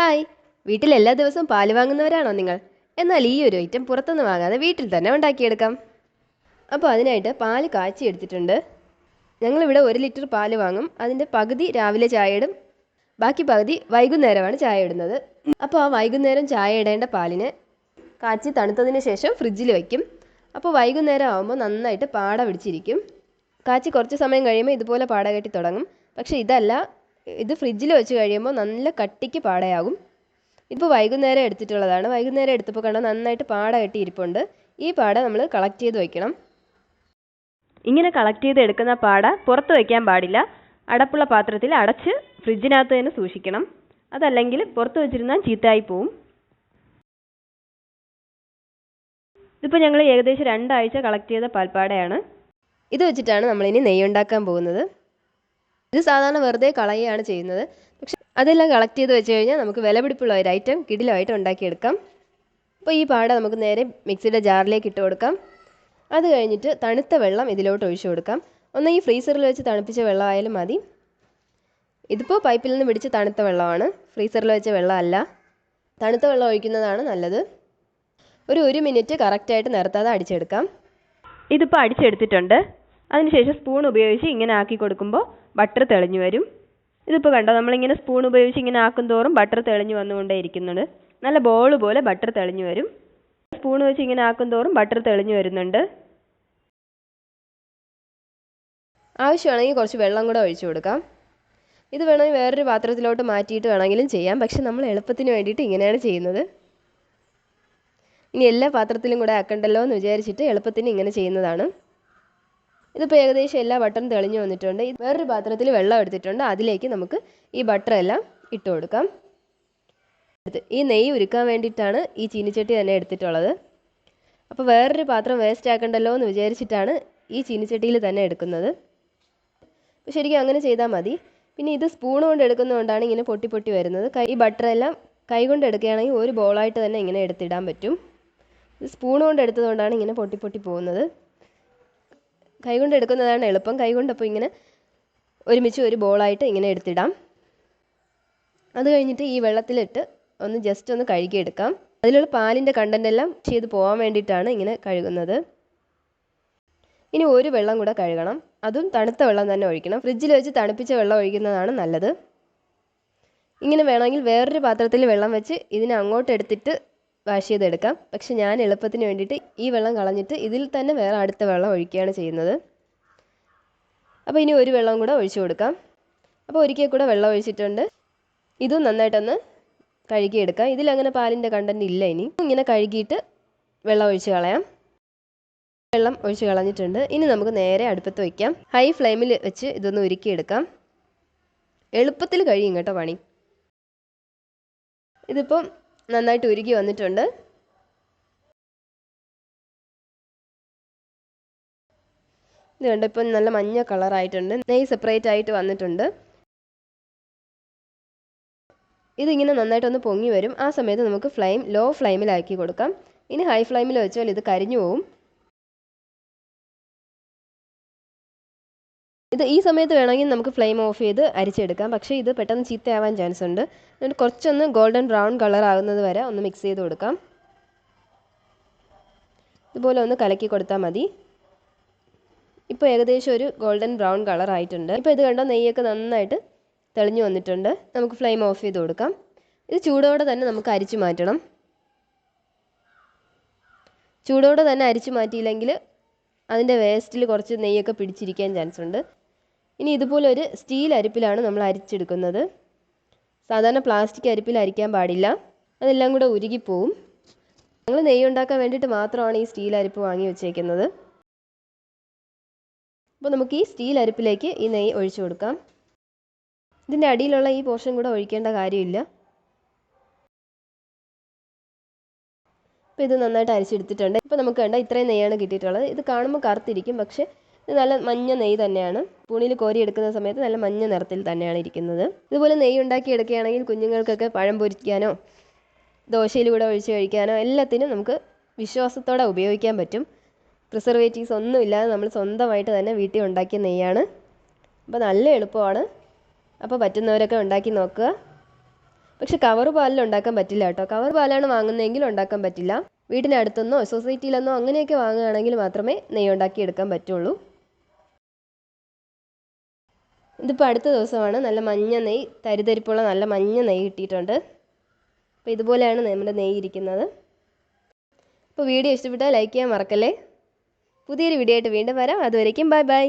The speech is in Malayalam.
ഹായ് വീട്ടിൽ എല്ലാ ദിവസവും പാൽ വാങ്ങുന്നവരാണോ നിങ്ങൾ? എന്നാൽ ഈ ഒരു ഐറ്റം പുറത്തുനിന്ന് വാങ്ങാതെ വീട്ടിൽ തന്നെ ഉണ്ടാക്കിയെടുക്കാം. അപ്പോൾ അതിനായിട്ട് പാൽ കാച്ചി എടുത്തിട്ടുണ്ട്. ഞങ്ങളിവിടെ ഒരു ലിറ്റർ പാൽ വാങ്ങും. അതിന്റെ പകുതി രാവിലെ ചായ ഇടും. ബാക്കി പകുതി വൈകുന്നേരമാണ് ചായ ഇടുന്നത്. അപ്പോൾ ആ വൈകുന്നേരം ചായ ഇടേണ്ട പാലിന് കാച്ചി തണുത്തതിന് ശേഷം ഫ്രിഡ്ജിൽ വയ്ക്കും. അപ്പോൾ വൈകുന്നേരം ആകുമ്പോൾ നന്നായിട്ട് പാട പിടിച്ചിരിക്കും. കാച്ചി കുറച്ച് സമയം കഴിയുമ്പോൾ ഇതുപോലെ പാട കെട്ടി തുടങ്ങും. പക്ഷേ ഇതല്ല ഇത് ഫ്രിഡ്ജിൽ വെച്ച് കഴിയുമ്പോൾ നല്ല കട്ടിക്ക് പാടയാകും. ഇപ്പോൾ വൈകുന്നേരം എടുത്തിട്ടുള്ളതാണ്. വൈകുന്നേരം എടുത്തപ്പോൾ കണ്ടാൽ നന്നായിട്ട് പാട കെട്ടി ഇരിപ്പുണ്ട്. ഈ പാട നമ്മൾ കളക്ട് ചെയ്ത് വയ്ക്കണം ഇങ്ങനെ കളക്ട് ചെയ്ത് എടുക്കുന്ന പാട പുറത്ത് വയ്ക്കാൻ പാടില്ല. അടപ്പുള്ള പാത്രത്തിൽ അടച്ച് ഫ്രിഡ്ജിനകത്ത് തന്നെ സൂക്ഷിക്കണം. അതല്ലെങ്കിൽ പുറത്ത് വെച്ചിരുന്നാൽ ചീത്തയായി പോവും. ഇതിപ്പോൾ ഞങ്ങൾ ഏകദേശം രണ്ടാഴ്ച കളക്ട് ചെയ്ത പാൽപ്പാടയാണ്. ഇത് വെച്ചിട്ടാണ് നമ്മളിനി നെയ്യുണ്ടാക്കാൻ പോകുന്നത്. ഇത് സാധാരണ വെറുതെ കളയുകയാണ് ചെയ്യുന്നത്. പക്ഷെ അതെല്ലാം കളക്ട് ചെയ്ത് വെച്ച് കഴിഞ്ഞാൽ നമുക്ക് വിലപിടിപ്പുള്ള ഒരു ഐറ്റം കിടിലമായിട്ട് ഉണ്ടാക്കിയെടുക്കാം. അപ്പോൾ ഈ പാട നമുക്ക് നേരെ മിക്സിയുടെ ജാറിലേക്ക് ഇട്ട് കൊടുക്കാം. അത് കഴിഞ്ഞിട്ട് തണുത്ത വെള്ളം ഇതിലോട്ട് ഒഴിച്ചു കൊടുക്കാം. ഒന്ന് ഈ ഫ്രീസറിൽ വെച്ച് തണുപ്പിച്ച വെള്ളമായാലും മതി. ഇതിപ്പോൾ പൈപ്പിൽ നിന്ന് പിടിച്ച് തണുത്ത വെള്ളമാണ്. ഫ്രീസറിൽ വെച്ച വെള്ളമല്ല. തണുത്ത വെള്ളം ഒഴിക്കുന്നതാണ് നല്ലത്. ഒരു ഒരു മിനിറ്റ് കറക്റ്റായിട്ട് നിർത്താതെ അടിച്ചെടുക്കാം. ഇതിപ്പോൾ അടിച്ചെടുത്തിട്ടുണ്ട്. അതിനുശേഷം സ്പൂൺ ഉപയോഗിച്ച് ഇങ്ങനെ ആക്കി കൊടുക്കുമ്പോൾ ബട്ടർ തെളിഞ്ഞു വരും. ഇതിപ്പോൾ കണ്ടോ നമ്മളിങ്ങനെ സ്പൂൺ ഉപയോഗിച്ച് ഇങ്ങനെ ആക്കും തോറും ബട്ടർ തെളിഞ്ഞു വന്നുകൊണ്ടേ ഇരിക്കുന്നുണ്ട്. നല്ല ബോൾ പോലെ ബട്ടർ തെളിഞ്ഞു വരും. സ്പൂൺ വെച്ച് ഇങ്ങനെ ആക്കും തോറും ബട്ടർ തെളിഞ്ഞു വരുന്നുണ്ട്. ആവശ്യമാണെങ്കിൽ കുറച്ച് വെള്ളം കൂടെ ഒഴിച്ചു കൊടുക്കാം. ഇത് വേണമെങ്കിൽ വേറൊരു പാത്രത്തിലോട്ട് മാറ്റിയിട്ട് വേണമെങ്കിലും ചെയ്യാം. പക്ഷെ നമ്മൾ എളുപ്പത്തിന് വേണ്ടിയിട്ട് ഇങ്ങനെയാണ് ചെയ്യുന്നത്. ഇനി എല്ലാ പാത്രത്തിലും കൂടെ ആക്കണ്ടല്ലോ എന്ന് വിചാരിച്ചിട്ട് എളുപ്പത്തിന് ഇങ്ങനെ ചെയ്യുന്നതാണ്. ഇതിപ്പോൾ ഏകദേശം എല്ലാ ബട്ടറും തെളിഞ്ഞു വന്നിട്ടുണ്ട്. വേറൊരു പാത്രത്തിൽ വെള്ളം എടുത്തിട്ടുണ്ട്. അതിലേക്ക് നമുക്ക് ഈ ബട്ടർ എല്ലാം ഇട്ട് കൊടുക്കാം. ഈ നെയ്യ് ഉരുക്കാൻ വേണ്ടിയിട്ടാണ് ഈ ചീനിച്ചട്ടി തന്നെ എടുത്തിട്ടുള്ളത്. അപ്പോൾ വേറൊരു പാത്രം വേസ്റ്റ് ആക്കണ്ടല്ലോ എന്ന് വിചാരിച്ചിട്ടാണ് ഈ ചീനിച്ചട്ടിയിൽ തന്നെ എടുക്കുന്നത്. അപ്പോൾ ശരിക്കും അങ്ങനെ ചെയ്താൽ മതി. പിന്നെ ഇത് സ്പൂൺ കൊണ്ട് എടുക്കുന്നതുകൊണ്ടാണ് ഇങ്ങനെ പൊട്ടി പൊട്ടി വരുന്നത്. ഈ ബട്ടറെല്ലാം കൈ കൊണ്ട് എടുക്കുകയാണെങ്കിൽ ഒരു ബോളായിട്ട് തന്നെ ഇങ്ങനെ എടുത്തിടാൻ പറ്റും. ഇത് സ്പൂൺ കൊണ്ട് എടുത്തതുകൊണ്ടാണ് ഇങ്ങനെ പൊട്ടി പൊട്ടി പോകുന്നത്. കൈ കൊണ്ട് എടുക്കുന്നതാണ് എളുപ്പം. കൈകൊണ്ട് അപ്പോൾ ഇങ്ങനെ ഒരുമിച്ച് ഒരു ബോളായിട്ട് ഇങ്ങനെ എടുത്തിടാം. അത് കഴിഞ്ഞിട്ട് ഈ വെള്ളത്തിലിട്ട് ഒന്ന് ജസ്റ്റ് ഒന്ന് കഴുകിയെടുക്കാം. അതിലുള്ള പാലിന്റെ കണ്ടന്റ് എല്ലാം ചെയ്ത് പോകാൻ വേണ്ടിയിട്ടാണ് ഇങ്ങനെ കഴുകുന്നത്. ഇനി ഒരു വെള്ളം കൂടെ കഴുകണം. അതും തണുത്ത വെള്ളം തന്നെ ഒഴിക്കണം. ഫ്രിഡ്ജിൽ വെച്ച് തണുപ്പിച്ച വെള്ളം ഒഴിക്കുന്നതാണ് നല്ലത്. ഇങ്ങനെ വേണമെങ്കിൽ വേറൊരു പാത്രത്തിൽ വെള്ളം വെച്ച് ഇതിനെ അങ്ങോട്ട് എടുത്തിട്ട് വാഷ് ചെയ്തെടുക്കാം. പക്ഷെ ഞാൻ എളുപ്പത്തിന് വേണ്ടിയിട്ട് ഈ വെള്ളം കളഞ്ഞിട്ട് ഇതിൽ തന്നെ വേറെ അടുത്ത വെള്ളം ഒഴിക്കുകയാണ് ചെയ്യുന്നത്. അപ്പോൾ ഇനി ഒരു വെള്ളം കൂടെ ഒഴിച്ചു കൊടുക്കാം. അപ്പോൾ ഒരിക്കൽ കൂടെ വെള്ളം ഒഴിച്ചിട്ടുണ്ട്. ഇതും നന്നായിട്ടൊന്ന് കഴുകിയെടുക്കാം. ഇതിലങ്ങനെ പാലിന്റെ കണ്ടന്റ് ഇല്ല ഇനി. ഇങ്ങനെ കഴുകിയിട്ട് വെള്ളം ഒഴിച്ച് കളയാം. വെള്ളം ഒഴിച്ച് കളഞ്ഞിട്ടുണ്ട്. ഇനി നമുക്ക് നേരെ അടുപ്പത്ത് വയ്ക്കാം ഹൈ ഫ്ലെയിമിൽ വെച്ച് ഇതൊന്ന് ഉരുക്കിയെടുക്കാം. എളുപ്പത്തിൽ കഴിയും കേട്ടോ പണി. ഇതിപ്പം നന്നായിട്ട് ഉരുകി വന്നിട്ടുണ്ട്. ഇത് കണ്ട് ഇപ്പം നല്ല മഞ്ഞ കളറായിട്ടുണ്ട് നെയ്യ് സെപ്പറേറ്റ് ആയിട്ട് വന്നിട്ടുണ്ട്. ഇതിങ്ങനെ നന്നായിട്ടൊന്ന് പൊങ്ങി വരും. ആ സമയത്ത് നമുക്ക് ഫ്ലെയിം ലോ ഫ്ലെയിമിലാക്കി കൊടുക്കാം. ഇനി ഹൈ ഫ്ലെയിമിൽ വെച്ചാൽ ഇത് കരിഞ്ഞു പോവും. ഇത് ഈ സമയത്ത് വേണമെങ്കിൽ നമുക്ക് ഫ്ലെയിം ഓഫ് ചെയ്ത് അരിച്ചെടുക്കാം. പക്ഷേ ഇത് പെട്ടെന്ന് ചീത്തയാവാൻ ചാൻസ് ഉണ്ട്. എന്നിട്ട് കുറച്ചൊന്ന് ഗോൾഡൻ ബ്രൗൺ കളർ ആകുന്നത് വരെ ഒന്ന് മിക്സ് ചെയ്ത് കൊടുക്കാം. ഇതുപോലെ ഒന്ന് കലക്കി കൊടുത്താൽ മതി. ഇപ്പോൾ ഏകദേശം ഒരു ഗോൾഡൻ ബ്രൗൺ കളർ ആയിട്ടുണ്ട്. ഇപ്പോൾ ഇത് കണ്ടോ നെയ്യൊക്കെ നന്നായിട്ട് തെളിഞ്ഞു വന്നിട്ടുണ്ട്. നമുക്ക് ഫ്ലെയിം ഓഫ് ചെയ്ത് കൊടുക്കാം. ഇത് ചൂടോടെ തന്നെ നമുക്ക് അരിച്ചു മാറ്റണം. ചൂടോടെ തന്നെ അരിച്ചു മാറ്റിയില്ലെങ്കിൽ അതിന്റെ വേസ്റ്റിൽ കുറച്ച് നെയ്യൊക്കെ പിടിച്ചിരിക്കാൻ ചാൻസ് ഉണ്ട്. ഇനി ഇതുപോലൊരു സ്റ്റീൽ അരിപ്പിലാണ് നമ്മൾ അരിച്ചെടുക്കുന്നത്. സാധാരണ പ്ലാസ്റ്റിക് അരിപ്പിൽ അരിക്കാൻ പാടില്ല. അതെല്ലാം കൂടെ ഉരുകിപ്പോവും. ഞങ്ങൾ നെയ്യ് ഉണ്ടാക്കാൻ വേണ്ടിയിട്ട് മാത്രമാണ് ഈ സ്റ്റീൽ അരിപ്പ് വാങ്ങി വെച്ചേക്കുന്നത്. അപ്പോൾ നമുക്ക് ഈ സ്റ്റീൽ അരിപ്പിലേക്ക് ഈ നെയ്യ് ഒഴിച്ചു കൊടുക്കാം. ഇതിന്റെ അടിയിലുള്ള ഈ പോർഷൻ കൂടെ ഒഴിക്കേണ്ട കാര്യമില്ല. അപ്പോൾ ഇത് നന്നായിട്ട് അരിച്ചെടുത്തിട്ടുണ്ട്. ഇപ്പോൾ നമുക്ക് വേണ്ട ഇത്രയും നെയ്യാണ് കിട്ടിയിട്ടുള്ളത്. ഇത് കാണുമ്പോൾ കറുത്തിരിക്കും. പക്ഷേ ഇത് നല്ല മഞ്ഞ നെയ്യ് തന്നെയാണ്. സ്പൂണിൽ കോരി എടുക്കുന്ന സമയത്ത് നല്ല മഞ്ഞ നിറത്തിൽ തന്നെയാണ് ഇരിക്കുന്നത്. ഇതുപോലെ നെയ്യ് ഉണ്ടാക്കി എടുക്കുകയാണെങ്കിൽ കുഞ്ഞുങ്ങൾക്കൊക്കെ പഴം പൊരിക്കാനോ ദോശയിൽ കൂടെ ഒഴിച്ച് കഴിക്കാനോ എല്ലാത്തിനും നമുക്ക് വിശ്വാസത്തോടെ ഉപയോഗിക്കാൻ പറ്റും. പ്രിസർവേറ്റീവ്സ് ഒന്നും ഇല്ലാതെ നമ്മൾ സ്വന്തമായിട്ട് തന്നെ വീട്ടിൽ ഉണ്ടാക്കിയ നെയ്യാണ്. അപ്പോൾ നല്ല എളുപ്പമാണ്. അപ്പോൾ പറ്റുന്നവരൊക്കെ ഉണ്ടാക്കി നോക്കുക. പക്ഷെ കവർ പാലിൽ ഉണ്ടാക്കാൻ പറ്റില്ല കേട്ടോ. കവർ പാലാണ് വാങ്ങുന്നതെങ്കിൽ ഉണ്ടാക്കാൻ പറ്റില്ല. വീടിനടുത്തുനിന്നോ സൊസൈറ്റിയിലെന്നോ അങ്ങനെയൊക്കെ വാങ്ങുകയാണെങ്കിൽ മാത്രമേ നെയ്യ് ഉണ്ടാക്കി എടുക്കാൻ പറ്റുള്ളൂ. ഇതിപ്പോൾ അടുത്ത ദിവസമാണ് നല്ല മഞ്ഞ നെയ് തരിതരിപ്പുള്ള നല്ല മഞ്ഞ നെയ് കിട്ടിയിട്ടുണ്ട്. അപ്പോൾ ഇതുപോലെയാണ് നമ്മുടെ നെയ് ഇരിക്കുന്നത്. അപ്പോൾ വീഡിയോ ഇഷ്ടപ്പെട്ടാൽ ലൈക്ക് ചെയ്യാൻ മറക്കല്ലേ. പുതിയൊരു വീഡിയോ ആയിട്ട് വീണ്ടും വരാം. അതുവരേക്കും ബൈ ബൈ.